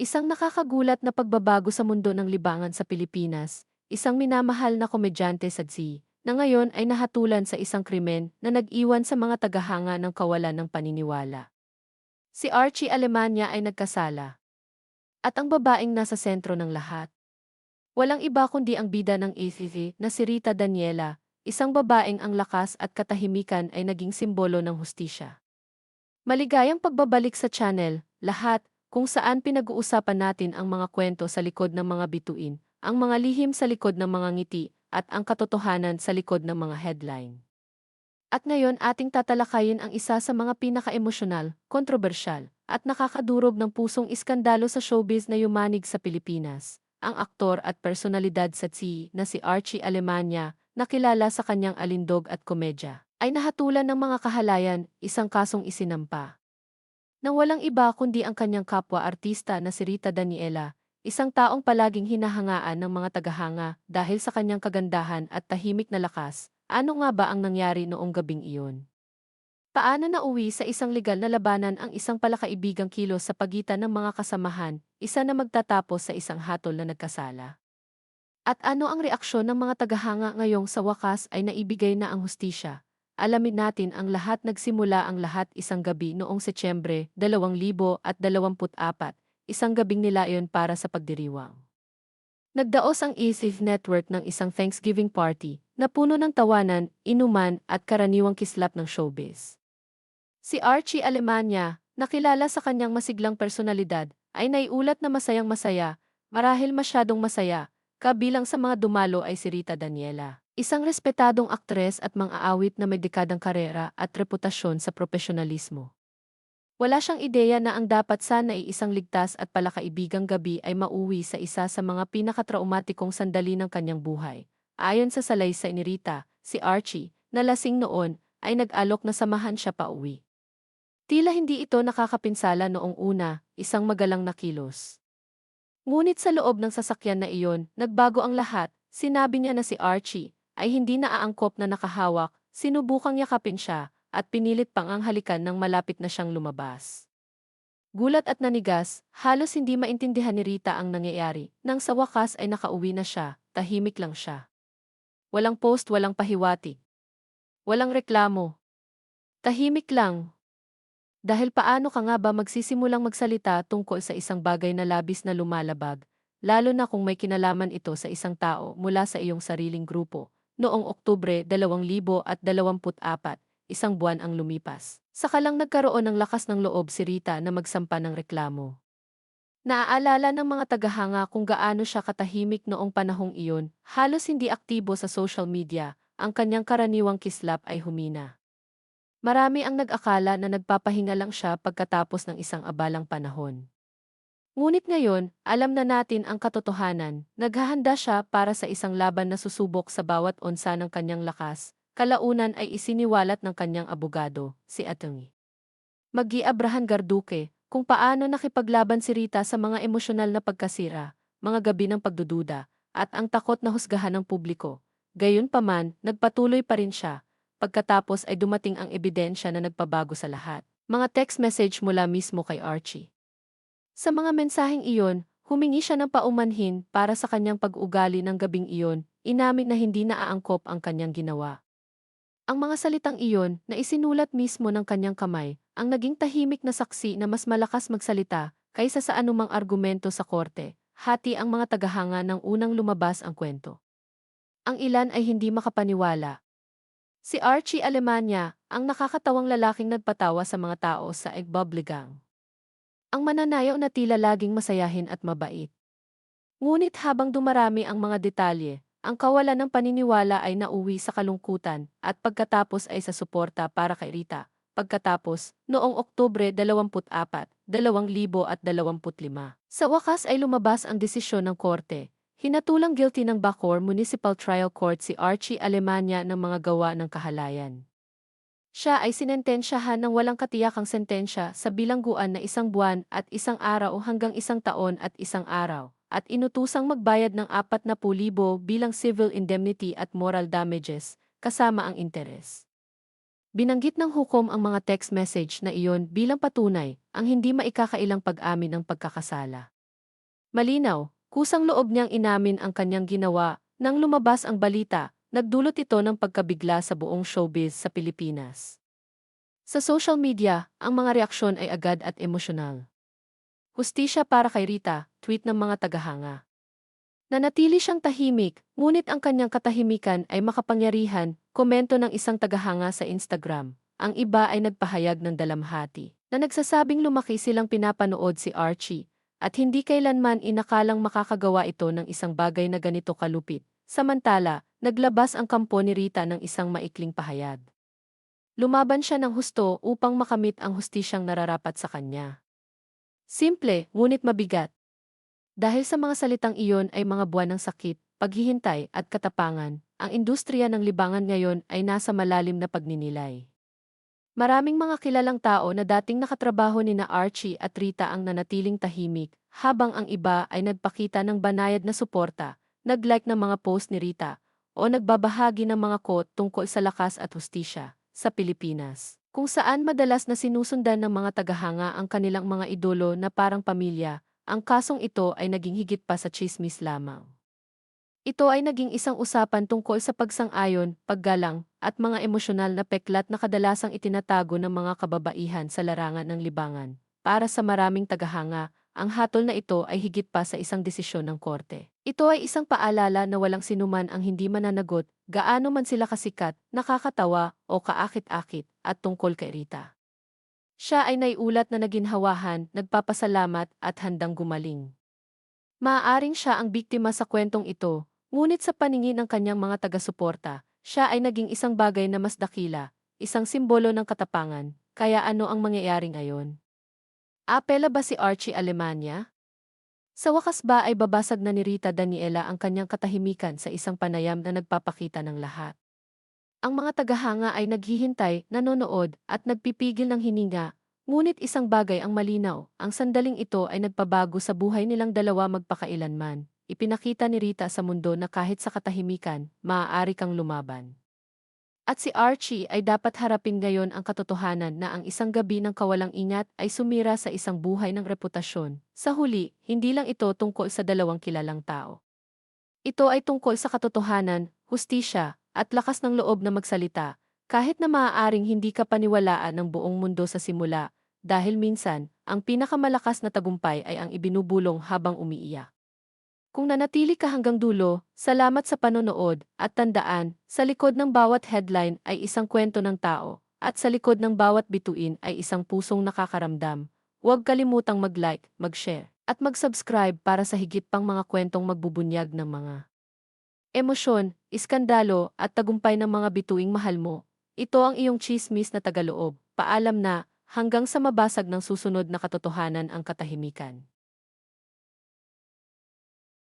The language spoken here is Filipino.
Isang nakakagulat na pagbabago sa mundo ng libangan sa Pilipinas, isang minamahal na komedyante sa Z, na ngayon ay nahatulan sa isang krimen na nag-iwan sa mga tagahanga ng kawalan ng paniniwala. Si Archie Alemania ay nagkasala. At ang babaeng nasa sentro ng lahat. Walang iba kundi ang bida ng ACV na si Rita Daniela, isang babaeng ang lakas at katahimikan ay naging simbolo ng hustisya. Maligayang pagbabalik sa channel, lahat, kung saan pinag-uusapan natin ang mga kwento sa likod ng mga bituin, ang mga lihim sa likod ng mga ngiti, at ang katotohanan sa likod ng mga headline. At ngayon ating tatalakayin ang isa sa mga pinaka-emosyonal, kontrobersyal, at nakakadurog ng pusong iskandalo sa showbiz na yumanig sa Pilipinas, ang aktor at personalidad sa TSI na si Archie Alemania, nakilala sa kanyang alindog at komedya, ay nahatulan ng mga kahalayan, isang kasong isinampa nang walang iba kundi ang kanyang kapwa-artista na si Rita Daniela, isang taong palaging hinahangaan ng mga tagahanga dahil sa kanyang kagandahan at tahimik na lakas. Ano nga ba ang nangyari noong gabing iyon? Paano nauwi sa isang legal na labanan ang isang palakaibigang kilos sa pagitan ng mga kasamahan, isa na magtatapos sa isang hatol na nagkasala? At ano ang reaksyon ng mga tagahanga ngayong sa wakas ay naibigay na ang hustisya? Alamin natin ang lahat nagsimula ang lahat isang gabi noong Setyembre 2024, isang gabing nila iyon para sa pagdiriwang. Nagdaos ang ESIF Network ng isang Thanksgiving party na puno ng tawanan, inuman at karaniwang kislap ng showbiz. Si Archie Alemania, nakilala sa kanyang masiglang personalidad, ay naiulat na masayang masaya, marahil masyadong masaya, kabilang sa mga dumalo ay si Rita Daniela. Isang respetadong aktres at mang-aawit na may dekadang karera at reputasyon sa profesionalismo. Wala siyang ideya na ang dapat sana ay isang ligtas at palakaibigang gabi ay mauwi sa isa sa mga pinakatraumatikong sandali ng kanyang buhay. Ayon sa salaysay ni Rita, si Archie, na lasing noon, ay nag-alok na samahan siya pa uwi. Tila hindi ito nakakapinsala noong una, isang magalang na kilos. Ngunit sa loob ng sasakyan na iyon, nagbago ang lahat, sinabi niya na si Archie, ay hindi naaangkop na nakahawak, sinubukang yakapin siya, at pinilit pang ang halikan nang malapit na siyang lumabas. Gulat at nanigas, halos hindi maintindihan ni Rita ang nangyayari, nang sa wakas ay nakauwi na siya, tahimik lang siya. Walang post, walang pahiwati. Walang reklamo. Tahimik lang. Dahil paano ka nga ba magsisimulang magsalita tungkol sa isang bagay na labis na lumalabag, lalo na kung may kinalaman ito sa isang tao mula sa iyong sariling grupo, Noong Oktubre 2024, isang buwan ang lumipas. Saka lang nagkaroon ng lakas ng loob si Rita na magsampa ng reklamo. Naaalala ng mga tagahanga kung gaano siya katahimik noong panahong iyon, halos hindi aktibo sa social media, ang kanyang karaniwang kislap ay humina. Marami ang nag-akala na nagpapahinga lang siya pagkatapos ng isang abalang panahon. Ngunit ngayon, alam na natin ang katotohanan, naghahanda siya para sa isang laban na susubok sa bawat onsa ng kanyang lakas, kalaunan ay isiniwalat ng kanyang abogado, si Atty. Magi Abraham Garduque, kung paano nakipaglaban si Rita sa mga emosyonal na pagkasira, mga gabi ng pagdududa, at ang takot na husgahan ng publiko. Gayunpaman, nagpatuloy pa rin siya, pagkatapos ay dumating ang ebidensya na nagpabago sa lahat. Mga text message mula mismo kay Archie. Sa mga mensaheng iyon, humingi siya ng paumanhin para sa kanyang pag-ugali ng gabing iyon, inamin na hindi naaangkop ang kanyang ginawa. Ang mga salitang iyon na isinulat mismo ng kanyang kamay, ang naging tahimik na saksi na mas malakas magsalita kaysa sa anumang argumento sa korte, hati ang mga tagahanga ng unang lumabas ang kwento. Ang ilan ay hindi makapaniwala. Si Archie Alemania, ang nakakatawang lalaking nagpatawa sa mga tao sa Egbobligang. Ang mananayaw na tila laging masayahin at mabait. Ngunit habang dumarami ang mga detalye, ang kawalan ng paniniwala ay nauwi sa kalungkutan at pagkatapos ay sa suporta para kay Rita. Pagkatapos, noong Oktubre 24, 2025, sa wakas ay lumabas ang desisyon ng korte. Hinatulang guilty ng Bacoor Municipal Trial Court si Archie Alemania ng mga gawa ng kahalayan. Siya ay sinentensyahan ng walang katiyakang sentensya sa bilangguan na isang buwan at isang araw hanggang isang taon at isang araw, at inutusang magbayad ng 40,000 bilang civil indemnity at moral damages, kasama ang interes. Binanggit ng hukom ang mga text message na iyon bilang patunay, ang hindi maikakailang pag-amin ng pagkakasala. Malinaw, kusang loob niyang inamin ang kanyang ginawa nang lumabas ang balita, nagdulot ito ng pagkabigla sa buong showbiz sa Pilipinas. Sa social media, ang mga reaksyon ay agad at emosyonal. Hustisya para kay Rita, tweet ng mga tagahanga. Nanatili siyang tahimik, ngunit ang kanyang katahimikan ay makapangyarihan, komento ng isang tagahanga sa Instagram. Ang iba ay nagpahayag ng dalamhati, na nagsasabing lumaki silang pinapanood si Archie, at hindi kailanman inakalang makakagawa ito ng isang bagay na ganito kalupit. Samantala, naglabas ang kampo ni Rita ng isang maikling pahayag. Lumaban siya ng husto upang makamit ang hustisyang nararapat sa kanya. Simple, ngunit mabigat. Dahil sa mga salitang iyon ay mga buwan ng sakit, paghihintay at katapangan, ang industriya ng libangan ngayon ay nasa malalim na pagninilay. Maraming mga kilalang tao na dating nakatrabaho ni na Archie at Rita ang nanatiling tahimik, habang ang iba ay nagpakita ng banayad na suporta, nag-like ng mga post ni Rita, o nagbabahagi ng mga quote tungkol sa lakas at hustisya sa Pilipinas, kung saan madalas na sinusundan ng mga tagahanga ang kanilang mga idolo na parang pamilya, ang kasong ito ay naging higit pa sa chismis lamang. Ito ay naging isang usapan tungkol sa pagsang-ayon, paggalang, at mga emosyonal na peklat na kadalasang itinatago ng mga kababaihan sa larangan ng libangan. Para sa maraming tagahanga, ang hatol na ito ay higit pa sa isang desisyon ng korte. Ito ay isang paalala na walang sinuman ang hindi mananagot, gaano man sila kasikat, nakakatawa, o kaakit-akit, at tungkol kay Rita. Siya ay naiulat na naginhawahan, nagpapasalamat at handang gumaling. Maaaring siya ang biktima sa kwentong ito, ngunit sa paningin ng kanyang mga taga-suporta, siya ay naging isang bagay na mas dakila, isang simbolo ng katapangan, kaya ano ang mangyayari ngayon? Apela ba si Archie Alemania? Sa wakas ba ay babasag na ni Rita Daniela ang kanyang katahimikan sa isang panayam na nagpapakita ng lahat? Ang mga tagahanga ay naghihintay, nanonood, at nagpipigil ng hininga, ngunit isang bagay ang malinaw, ang sandaling ito ay nagpabago sa buhay nilang dalawa magpakailanman. Ipinakita ni Rita sa mundo na kahit sa katahimikan, maaari kang lumaban. At si Archie ay dapat harapin ngayon ang katotohanan na ang isang gabi ng kawalang ingat ay sumira sa isang buhay ng reputasyon. Sa huli, hindi lang ito tungkol sa dalawang kilalang tao. Ito ay tungkol sa katotohanan, hustisya, at lakas ng loob na magsalita, kahit na maaaring hindi ka paniwalaan ng buong mundo sa simula, dahil minsan, ang pinakamalakas na tagumpay ay ang ibinubulong habang umiiyak. Kung nanatili ka hanggang dulo, salamat sa panonood, at tandaan, sa likod ng bawat headline ay isang kwento ng tao, at sa likod ng bawat bituin ay isang pusong nakakaramdam. Huwag kalimutang mag-like, mag-share, at mag-subscribe para sa higit pang mga kwentong magbubunyag ng mga emosyon, iskandalo, at tagumpay ng mga bituing mahal mo. Ito ang iyong chismis na tagaloob. Paalam na, hanggang sa mabasag ng susunod na katotohanan ang katahimikan.